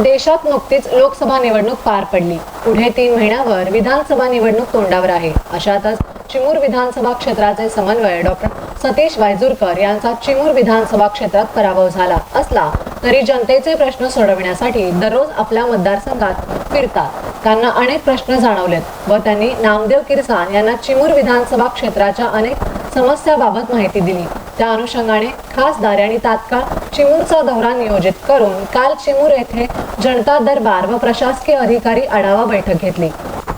देशात नुकतीच लोकसभा निवडणूक पार पडली. पुढे तीन महिन्यावर विधानसभा निवडणूक तोंडावर आहे. अशातच चिमूर विधानसभा क्षेत्राचे समन्वय डॉक्टर सतीश वायझुरकर यांचा चिमूर विधानसभा क्षेत्रात पराभव झाला असला तरी जनतेचे प्रश्न सोडविण्यासाठी दररोज आपल्या मतदारसंघात फिरतात. त्यांना अनेक प्रश्न जाणवलेत व त्यांनी नामदेव किरसान यांना चिमूर विधानसभा क्षेत्राच्या अनेक समस्याबाबत माहिती दिली. त्या अनुषंगाने खासदार आणि तात्काळ चिमूरचा दौरा नियोजित करून काल चिमूर येथे जनता दरबार व प्रशासकीय अधिकारी आढावा बैठक घेतली.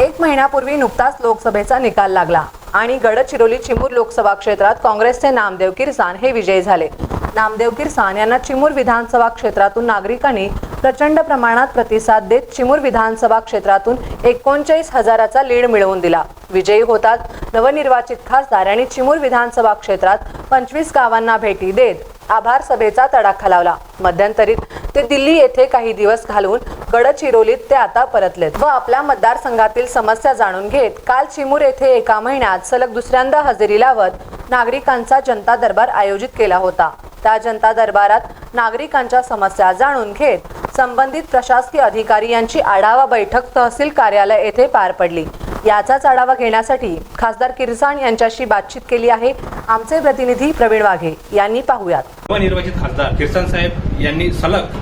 एक महिन्यापूर्वी नुकताच लोकसभेचा निकाल लागला आणि गडचिरोली चिमूर लोकसभा क्षेत्रात काँग्रेसचे नामदेव किरसान हे विजयी झाले. नामदेव किरसान यांना चिमूर विधानसभा क्षेत्रातून नागरिकांनी प्रचंड प्रमाणात प्रतिसाद देत चिमूर विधानसभा क्षेत्रातून एकोणचाळीस हजाराचा लीड मिळवून दिला. विजयी होतात नवनिर्वाचित खासदार आणि चिमूर विधानसभा क्षेत्रात पंचवीस गावांना भेटी देत आभार सभेचा तडाखा लावला. मध्यंतरीत ते दिल्ली येथे काही दिवस घालून गडचिरोलीत ते आता परतलेत व आपल्या मतदारसंघातील समस्या जाणून घेत काल चिमूर येथे एका महिन्यात सलग दुसऱ्यांदा हजेरी लावत नागरिकांचा जनता दरबार आयोजित केला होता. त्या जनता दरबारात नागरिकांच्या समस्या जाणून घेत संबंधित प्रशासकीय अधिकारी यांची आढावा बैठक तहसील कार्यालय येथे पार पडली. याचाच आढावा घेण्यासाठी खासदार किरसाण यांच्याशी बातचीत केली आहे. आमचे प्रतिनिधी प्रवीण वाघे यांनी पाहुयात. नवनिर्वाचित खासदार किरसन साहेब यांनी सलग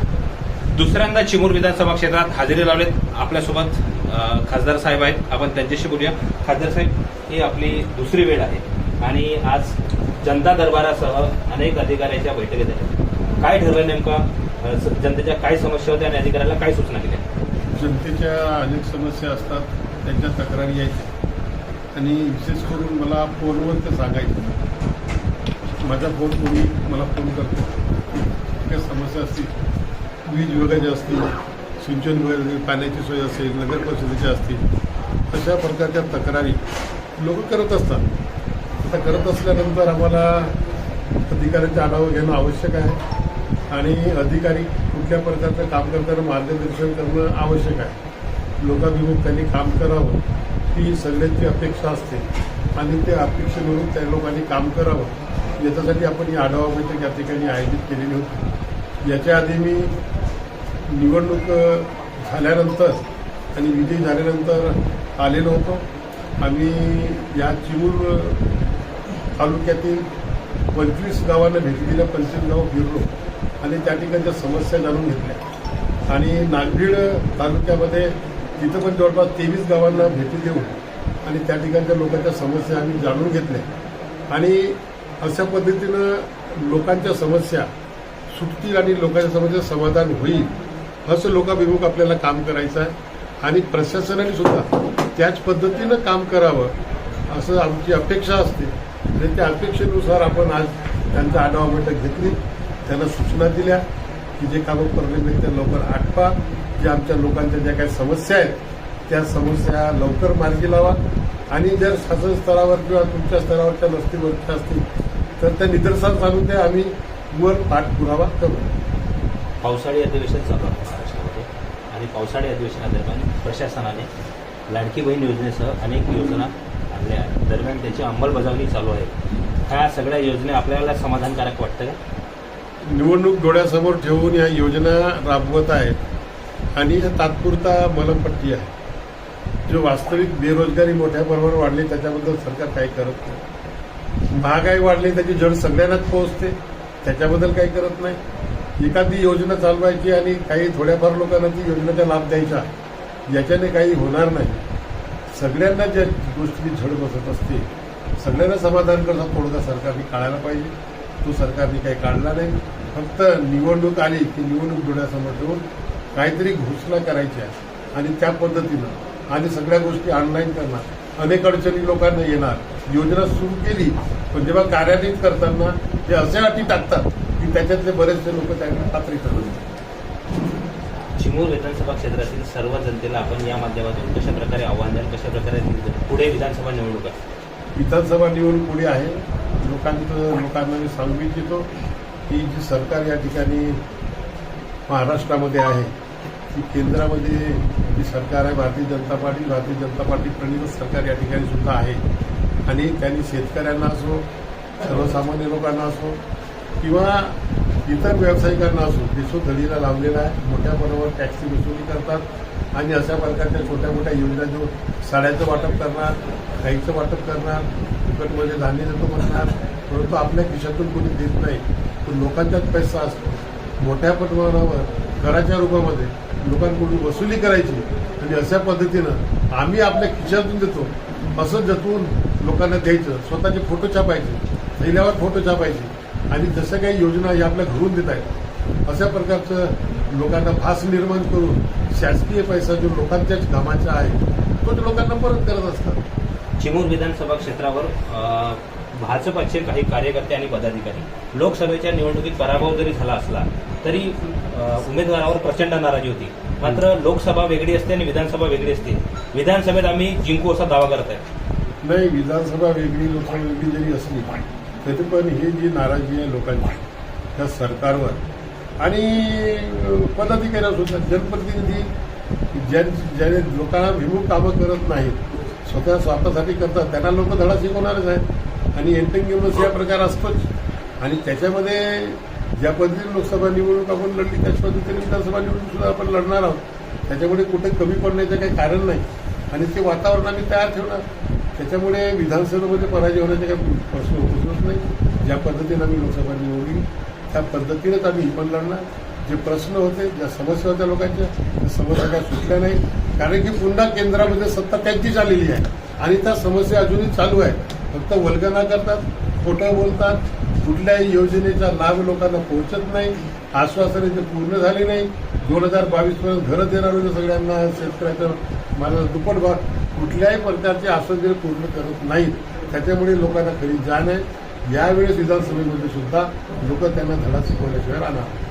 दुसऱ्यांदा चिमूर विधानसभा क्षेत्रात हजेरी लावलेत. आपल्यासोबत खासदार साहेब आहेत. आपण त्यांच्याशी बोलूया. खासदार साहेब ही आपली दुसरी वेळ आहे आणि आज जनता दरबारासह अनेक अधिकाऱ्यांच्या बैठकीत आहेत. काय ठरलं नेमका? जनतेच्या काय समस्या होत्या आणि अधिकाऱ्याला काय सूचना केल्या जनतेच्या अनेक समस्या असतात. त्यांच्या तक्रारी यायच्या आणि विशेष करून मला फोनवर ते सांगायचं. माझा फोन कोणी मला फोन करतो. काय समस्या असतील. वीज विभागाच्या असतील सिंचन वगैरे पाण्याची सोय असेल नगर परिषदेच्या असतील अशा प्रकारच्या तक्रारी लोक करत असतात. आता करत असल्यानंतर आम्हाला अधिकाऱ्यांचा आढावा घेणं आवश्यक आहे. आणि अधिकारी कुठल्या प्रकारचं काम करताना मार्गदर्शन करणं आवश्यक आहे. लोकाभिमुख त्यांनी काम करावं ही सगळ्यांची अपेक्षा असते. आणि ते अपेक्षेनुरूप त्या लोकांनी काम करावं. याच्यासाठी आपण ही आढावा बैठक या ठिकाणी आयोजित केलेली होती. याच्या आधी मी निवडणूक झाल्यानंतर आणि विजयी झाल्यानंतर आलेलो होतो. आम्ही या चिमूर तालुक्यातील पंचवीस गावांना भेटी दिल्या पंचवीस गावं फिरलो आणि त्या ठिकाणच्या समस्या जाणून घेतल्या. आणि नागभीड तालुक्यामध्ये तिथं पण जवळपास तेवीस गावांना भेटी देऊन आणि त्या ठिकाणच्या लोकांच्या समस्या आम्ही जाणून घेतल्या. आणि अशा पद्धतीनं लोकांच्या समस्या सुटतील आणि लोकांच्या समस्या समाधान होईल असं लोकाभिमुख आपल्याला काम करायचं आहे. आणि प्रशासनाने सुद्धा त्याच पद्धतीनं काम करावं असं आमची अपेक्षा असते. आणि त्या अपेक्षेनुसार आपण आज त्यांचा आढावा बैठक घेतली. त्यांना सूचना दिल्या की जे कामं प्रलंबित त्या लवकर आटपा. जे आमच्या लोकांच्या ज्या काही समस्या आहेत त्या समस्या लवकर मार्गी लावा. आणि जर शासन स्तरावर किंवा तुमच्या स्तरावरच्या नसतीवरच्या असतील तर त्या निदर्शनास आणून ते आम्ही वर पाठपुरावा करू. पावसाळी अधिवेशन चालू आहे महाराष्ट्रामध्ये. आणि पावसाळी अधिवेशनादरम्यान प्रशासनाने लाडकी बहीण योजनेसह अनेक योजना आणल्या आहेत. दरम्यान त्याची अंमलबजावणी चालू आहे. ह्या सगळ्या योजना आपल्याला समाधानकारक वाटतं का? निवडणूक डोळ्यासमोर ठेवून या योजना राबवत आहेत. आणि या तात्पुरता मलमपट्टी आहे. जो वास्तविक बेरोजगारी मोठ्या प्रमाणावर वाढली त्याच्याबद्दल सरकार काही करत नाही. महागाई वाढली त्याची जड सगळ्यांनाच पोहोचते. त्याच्याबद्दल काही करत नाही. एखादी योजना चालवायची आणि काही थोड्याफार लोकांना ती योजनेचा लाभ द्यायचा याच्याने काही होणार नाही. सगळ्यांना ज्या गोष्टी झड बसत असते सगळ्यांना समाधान करता तोडगा सरकारने काढायला पाहिजे. तो सरकारने काही काढला नाही. फक्त निवडणूक आली की निवडणूक डोळ्यासमोर ठेवून काहीतरी घोषणा करायच्या आणि त्या पद्धतीनं आणि सगळ्या गोष्टी ऑनलाईन करणार. अनेक अडचणी लोकांना येणार. योजना सुरू केली पण जेव्हा कार्यान्वित करताना ते असे अटी टाकतात की त्याच्यातले बरेचसे लोक त्यांना खात्री करतात चिमूर विधानसभा क्षेत्रातील सर्व जनतेला आपण या माध्यमातून कशा प्रकारे आव्हान द्याल कशा प्रकारे पुढे विधानसभा निवडणूक आहे. विधानसभा निवडणूक पुढे आहे. लोकांचं लोकांना मी सांगू इच्छितो की जी सरकार या ठिकाणी महाराष्ट्रामध्ये आहे ती केंद्रामध्ये जी सरकार आहे भारतीय जनता पार्टी भारतीय जनता पार्टी प्रणित सरकार या ठिकाणी सुद्धा आहे. आणि त्यांनी शेतकऱ्यांना असो सर्वसामान्य लोकांना असो किंवा इतर व्यावसायिकांना असो देशो धडीला लावलेला आहे मोठ्या प्रमाणावर टॅक्सी वसुली करतात आणि अशा प्रकारच्या छोट्या मोठ्या योजना जो साड्याचं वाटप करणार गाईचं वाटप करणार फुकटमध्ये धान्य देतो म्हणणार परंतु आपल्या खिशातून कोणी देत नाही तो लोकांच्याच पैसा असतो. मोठ्या प्रमाणावर कराच्या रूपामध्ये लोकांकडून वसुली करायची आणि अशा पद्धतीनं आम्ही आपल्या खिशातून देतो. असं जतून लोकांना द्यायचं. स्वतःचे फोटो छापायचे. पहिल्यावर फोटो छापायचे. आणि जसं काही योजना या आपल्या घरून देत आहेत अशा प्रकारचं लोकांना भास निर्माण करून शासकीय पैसा जो लोकांच्याच कामाचा आहे तो ते लोकांना परत करत असतात. चिमूर विधानसभा क्षेत्रावर भाजपाचे भाजपचे काही कार्यकर्ते आणि पदाधिकारी लोकसभेच्या निवडणुकीत पराभव जरी झाला असला तरी उमेदवारावर प्रचंड नाराजी होती. मात्र लोकसभा वेगळी असते आणि विधानसभा वेगळी असते. विधानसभेत आम्ही जिंकू असा दावा करत आहे नाही विधानसभा वेगळी लोकसभा वेगळी जरी असली तरी पण ही जी नाराजी आहे लोकांची त्या सरकारवर. आणि अं, सुद्धा जनप्रतिनिधी ज्या ज्याने लोकांना विमुख कामं करत नाहीत स्वतः स्वार्थासाठी करतात त्यांना लोक धडा शिकवणारच आहेत. आणि एंटंगिमस या प्रकार असतोच. आणि त्याच्यामध्ये ज्या पद्धतीने लोकसभा निवडणूक आपण लढली त्याच पद्धतीने विधानसभा निवडणूक सुद्धा आपण लढणार आहोत. त्याच्यामुळे कुठे कमी पडण्याचं काही कारण नाही. आणि ते वातावरण आम्ही तयार ठेवणार. त्याच्यामुळे विधानसभेमध्ये पराजय होण्याचे काही प्रश्न होतच नाही. ज्या पद्धतीने आम्ही लोकसभा निवडली त्या पद्धतीनेच आम्ही ही पण लढणार. जे प्रश्न होते ज्या समस्या होत्या लोकांच्या त्या समस्या काय सुटल्या नाही कारण की पुन्हा केंद्रामध्ये सत्ता त्यांचीच आलेली आहे. आणि त्या समस्या अजूनही चालू आहे फक्त वल्गना करतात खोटं बोलतात कुठल्याही योजनेचा लाभ लोकांना पोहोचत नाही आश्वासने ते पूर्ण झाले नाही. दोन हजार बावीस पर्यंत घरं देणार होते सगळ्यांना शेतकऱ्याचं माझा दुप्पट भाग कुठल्याही प्रकारचे आश्वासने पूर्ण करत नाहीत. त्याच्यामुळे लोकांना खरी जाण आहे यावेळेस विधानसभेमध्ये सुद्धा लोक त्यांना धडा शिकवल्याशिवाय राहणार.